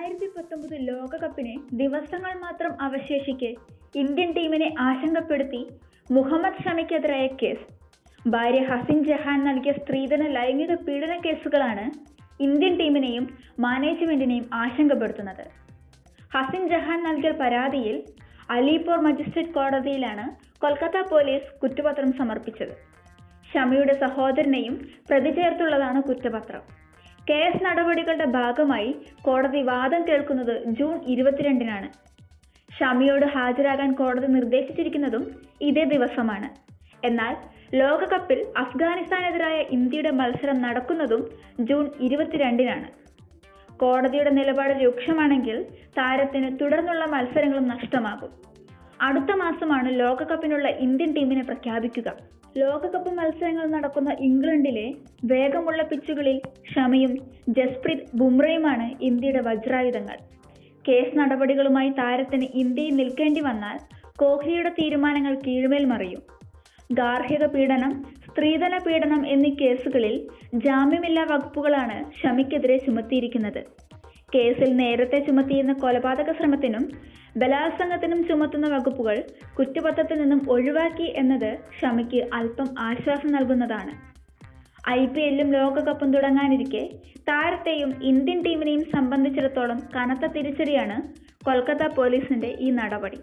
പത്തൊമ്പത് ലോകകപ്പിന് ദിവസങ്ങൾ മാത്രം അവശേഷിക്കെ ഇന്ത്യൻ ടീമിനെ ആശങ്കപ്പെടുത്തി മുഹമ്മദ് ഷമിക്കെതിരായ കേസ്. ഭാര്യ ഹസിൻ ജഹാൻ നൽകിയ സ്ത്രീധന ലൈംഗിക പീഡന കേസുകളാണ് ഇന്ത്യൻ ടീമിനെയും മാനേജ്മെന്റിനെയും ആശങ്കപ്പെടുത്തുന്നത്. ഹസിൻ ജഹാൻ നൽകിയ പരാതിയിൽ അലിപൂർ മജിസ്ട്രേറ്റ് കോടതിയിലാണ് കൊൽക്കത്ത പോലീസ് കുറ്റപത്രം സമർപ്പിച്ചത്. ഷമിയുടെ സഹോദരനെയും പ്രതി ചേർത്തുള്ളതാണ് കുറ്റപത്രം. കേസ് നടപടികളുടെ ഭാഗമായി കോടതി വാദം കേൾക്കുന്നത് ജൂൺ ഇരുപത്തിരണ്ടിനാണ്. ഷമിയോട് ഹാജരാകാൻ കോടതി നിർദ്ദേശിച്ചിരിക്കുന്നതും ഇതേ ദിവസമാണ്. എന്നാൽ ലോകകപ്പിൽ അഫ്ഗാനിസ്ഥാനെതിരായ ഇന്ത്യയുടെ മത്സരം നടക്കുന്നതും ജൂൺ ഇരുപത്തിരണ്ടിനാണ്. കോടതിയുടെ നിലപാട് രൂക്ഷമാണെങ്കിൽ താരത്തിന് തുടർന്നുള്ള മത്സരങ്ങളും നഷ്ടമാകും. അടുത്ത മാസമാണ് ലോകകപ്പിനുള്ള ഇന്ത്യൻ ടീമിനെ പ്രഖ്യാപിക്കുക. ലോകകപ്പ് മത്സരങ്ങൾ നടക്കുന്ന ഇംഗ്ലണ്ടിലെ വേഗമുള്ള പിച്ചുകളിൽ ഷമിയും ജസ്പ്രീത് ബുംറയുമാണ് ഇന്ത്യയുടെ വജ്രായുധങ്ങൾ. കേസ് നടപടികളുമായി താരത്തിന് ഇന്ത്യയിൽ നിൽക്കേണ്ടി വന്നാൽ കോഹ്ലിയുടെ തീരുമാനങ്ങൾ കീഴ്മേൽ മറിയും. ഗാർഹിക പീഡനം സ്ത്രീധന പീഡനം എന്നീ കേസുകളിൽ ജാമ്യമില്ലാ വകുപ്പുകളാണ് ഷമിക്കെതിരെ ചുമത്തിയിരിക്കുന്നത്. കേസിൽ നേരത്തെ ചുമത്തിയിരുന്ന കൊലപാതക ശ്രമത്തിനും ബലാത്സംഗത്തിനും ചുമത്തുന്ന വകുപ്പുകൾ കുറ്റപത്രത്തിൽ നിന്നും ഒഴിവാക്കി എന്നത് ഷമിക്ക് അല്പം ആശ്വാസം നൽകുന്നതാണ്. ഐ പി എല്ലും ലോകകപ്പും തുടങ്ങാനിരിക്കെ താരത്തെയും ഇന്ത്യൻ ടീമിനെയും സംബന്ധിച്ചിടത്തോളം കനത്ത തിരിച്ചടിയാണ് കൊൽക്കത്ത പോലീസിന്റെ ഈ നടപടി.